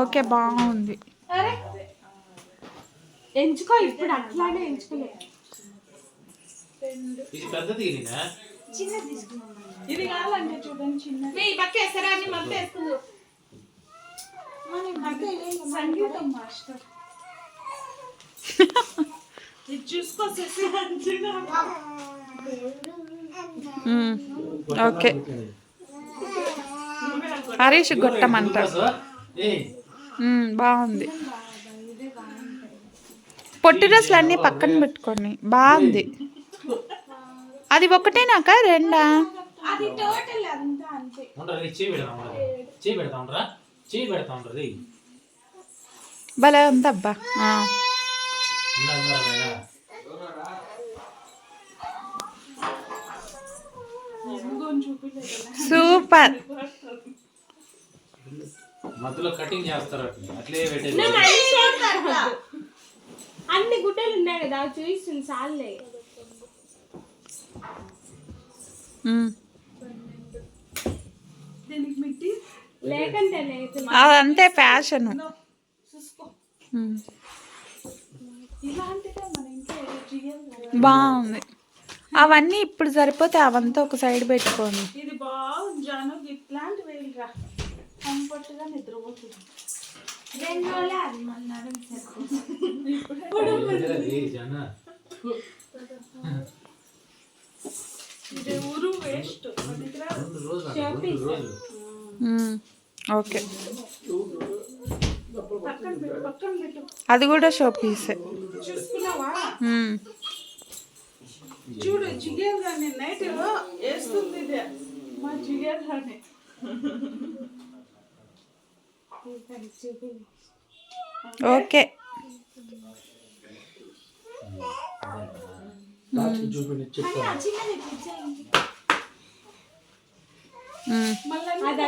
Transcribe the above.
Okay బాగుంది. ఎంచుకో ఇప్పుడు అట్లానే ఎంచుకోలే ఇది పెద్దది నేనా చిన్నది తీసుకున్నాం ఇది కావాలంటే చూడండి చిన్న మీ పక్క వేసుకుందు. సంగీతం మాస్టర్. ఇది చూసుకో శశి మంచిగా. ఉమ్, ఓకే. హరీష్ గొట్టమంట ఉమ్, బాగుంది. పొట్టి డ్రెస్సులు అన్నీ పక్కన పెట్టుకోండి బాగుంది. అది ఒకటేనాక రెండా? భలే ఉందబ్బా ఉండా ఎందుకో చూపించలేదు సూపర్. మధ్యలో కటింగ్ చేస్తారు అట్లా. అన్ని గుడ్డలు ఉన్నాయి కదా చూపిస్తుంది సార్లే ఉమ్. దీనికి మిట్టి? లేకంటే లేదు అదంతే ఫ్యాషన్. చూసుకో. ఉమ్. ఇలాంటిదే మన ఇంట్లో ఏదో చేయాలి బాగుంది. అవన్నీ ఇప్పుడు సరిపోతే అవంతా ఒక సైడ్ పెట్టుకోండి. ఇది బాగుంది ఇట్లాంటి వేలురా కంఫర్ట్గా నిద్రపోతుంది రెండు రోజులే అది మళ్ళీ నడుము ఊరు వేస్ట్. ఓకే. అది కూడా షో పీసే. చూడు జిగేల్ రాని నైట్ వేస్తుంది ఇది. మా జిగేల్ రాని ఓకే. చిన్నది